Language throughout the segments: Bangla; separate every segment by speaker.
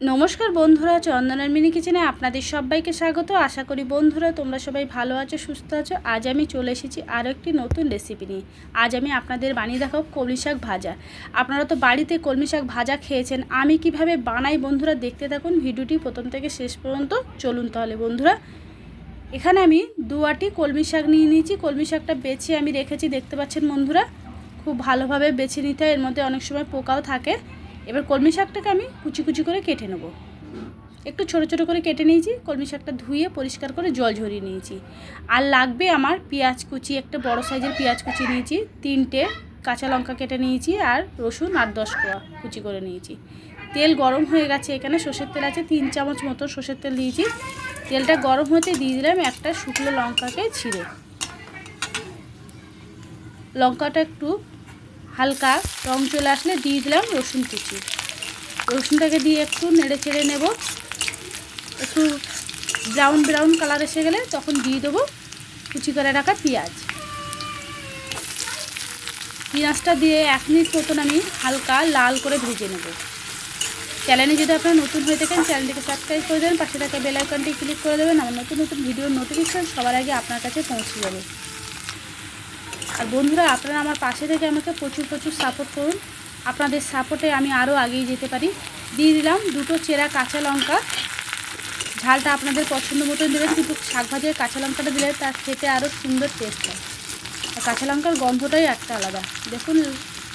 Speaker 1: নমস্কার বন্ধুরা, চন্দনের মিনি কিচেনে আপনাদের সবাইকে স্বাগত। আশা করি বন্ধুরা তোমরা সবাই ভালো আছো, সুস্থ আছো। আজ আমি চলে এসেছি আরও একটি নতুন রেসিপি নিয়ে। আজ আমি আপনাদের বানিয়ে দেখাবো কলমি শাক ভাজা। আপনারা তো বাড়িতে কলমি শাক ভাজা খেয়েছেন, আমি কীভাবে বানাই বন্ধুরা দেখতে থাকুন। ভিডিওটি প্রথম থেকে শেষ পর্যন্ত চলুন তাহলে বন্ধুরা। এখানে আমি দু আটি কলমি শাক নিয়ে নিয়েছি। কলমি শাকটা বেছে আমি রেখেছি, দেখতে পাচ্ছেন বন্ধুরা? খুব ভালোভাবে বেছে নিতে হয়, এর মধ্যে অনেক সময় পোকাও থাকে। এবার কলমি শাকটাকে আমি কুচি কুচি করে কেটে নেব। একটু ছোট ছোট করে কেটে নিয়েছি, কলমি শাকটা ধুয়ে পরিষ্কার করে জল ঝরিয়ে নিয়েছি। আর লাগবে আমার পেঁয়াজ কুচি, একটা বড় সাইজের পেঁয়াজ কুচি নিয়েছি, তিনটে কাঁচা লঙ্কা কেটে নিয়েছি আর রসুন আর দশ কোয়া কুচি করে নিয়েছি। তেল গরম হয়ে গেছে এখানে, সর্ষের তেল আছে, তিন চামচ মতো সর্ষের তেল দিয়েছি। তেলটা গরম হতে দিয়ে দিলাম একটা শুকনো লঙ্কাকে ছিঁড়ে। লঙ্কাটা একটু হালকা রং চলে আসলে দিয়ে দিলাম রসুন কুচি। রসুনটাকে দিয়ে একটু নেড়ে চেড়ে নেব। একটু ব্রাউন ব্রাউন কালার এসে গেলে তখন দিয়ে দেবো কুচি করে রাখা পেঁয়াজ। পেঁয়াজটা দিয়ে এক মিনিট মতন আমি হালকা লাল করে ভেজে নেব। চ্যানেলে যদি আপনারা নতুন হয়ে থাকেন, চ্যানেলটিকে সাবস্ক্রাইব করে দেবেন, পাশে থাকা বেল আইকনটি ক্লিক করে দেবেন। আমার নতুন নতুন ভিডিওর নোটিফিকেশান সবার আগে আপনার কাছে পৌঁছে যাবে। আর বন্ধুরা, আপনারা আমার পাশে থেকে আমাকে প্রচুর প্রচুর সাপোর্ট করুন। আপনাদের সাপোর্টে আমি আরও আগিয়ে যেতে পারি। দিয়ে দিলাম দুটো চেরা কাঁচা লঙ্কা। ঝালটা আপনাদের পছন্দ মতো দেবেন কিন্তু শাক ভাজার কাঁচা লঙ্কাটা দিলে তার খেতে আরও সুন্দর টেস্ট হয়। আর কাঁচা লঙ্কার গন্ধটাই একটা আলাদা। দেখুন,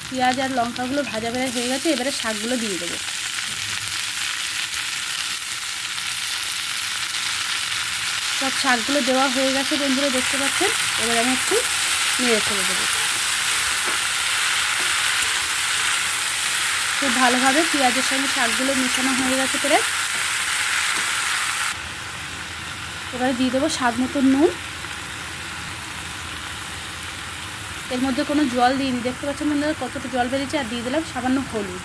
Speaker 1: পেঁয়াজ আর লঙ্কাগুলো ভাজা বেড়া হয়ে গেছে, এবারে শাকগুলো দিয়ে দেবো। সব শাকগুলো দেওয়া হয়ে গেছে বন্ধুরা, দেখতে পাচ্ছেন? এবার আমি একটু নেড়ে ছেড়ে দেবো খুব ভালোভাবে পেঁয়াজের সঙ্গে শাকগুলো মেশানো হয়ে গেছে পরে এবারে দিয়ে দেবো স্বাদ মতো নুন। এর মধ্যে কোনো জল দিইনি। দেখতে পাচ্ছেন বন্ধুরা, কতটা জল বেরিয়েছে, আর দিয়ে দিলাম সামান্য হলুদ।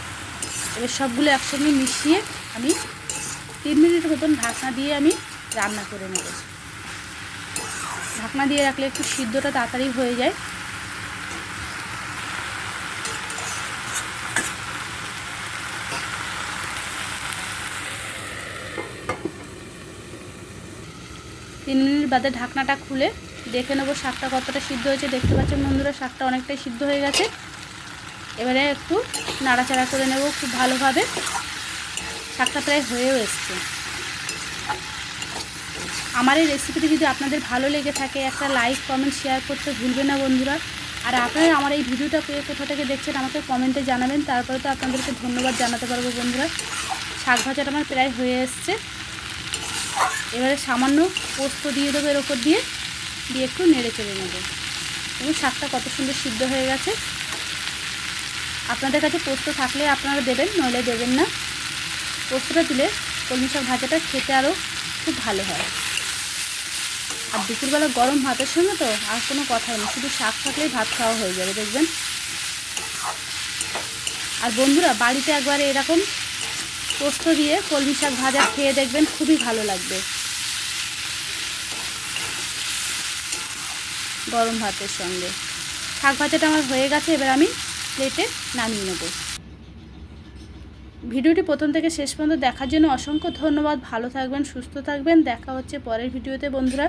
Speaker 1: এবার সবগুলো একসঙ্গে মিশিয়ে আমি তিন মিনিট মতন ঢাকনা দিয়ে আমি রান্না করে নেব। ঢাকনা দিয়ে রাখলে একটু সিদ্ধটা তাড়াতাড়ি হয়ে যায়। তিন মিনিট বাদে ঢাকনাটা খুলে দেখে নেব শাকটা কতটা সিদ্ধ হয়েছে। দেখতে পাচ্ছেন বন্ধুরা, শাকটা অনেকটাই সিদ্ধ হয়ে গেছে। এবারে একটু নাড়াচাড়া করে নেব খুব ভালোভাবে। শাকটা প্রায় হয়েও এসছে। আমার এই রেসিপিটি যদি আপনাদের ভালো লেগে থাকে, একটা লাইক কমেন্ট শেয়ার করতে ভুলবেন না বন্ধুরা। আর আপনারা আমার এই ভিডিওটা পেয়ে কোথা থেকে দেখছেন আমাকে কমেন্টে জানাবেন। তারপরে তো আপনাদেরকে ধন্যবাদ জানাতে পারব বন্ধুরা। শাক ভাজাটা আমার প্রায় হয়ে এসছে। এবারে সামান্য পোস্ত দিয়ে দেবো এর ওপর দিয়ে। দিয়ে একটু নেড়ে চেড়ে নেব। এবং শাকটা কত সুন্দর সিদ্ধ হয়ে গেছে। আপনাদের কাছে পোস্ত থাকলে আপনারা দেবেন, নইলে দেবেন না। পোস্তটা দিলে কলমি শাক ভাজাটা খেতে আরও খুব ভালো হয়। আর দুপুরবেলা গরম ভাতের সঙ্গে তো আর কোনো কথা নেই শুধু শাক থাকলেই ভাত খাওয়া হয়ে যাবে, দেখবেন। আর বন্ধুরা, বাড়িতে একবার এরকম পোস্ত দিয়ে কলমি শাক ভাজা খেয়ে দেখবেন, খুবই ভালো লাগবে। গরম ভাতের সঙ্গে। শাক ভাজাটা আমার হয়ে গেছে, এবার আমি প্লেটে নামিয়ে নেব। ভিডিওটি প্রথম থেকে শেষ পর্যন্ত দেখার জন্য অসংখ্য ধন্যবাদ। ভালো থাকবেন, সুস্থ থাকবেন। দেখা হচ্ছে পরের ভিডিওতে, বন্ধুরা।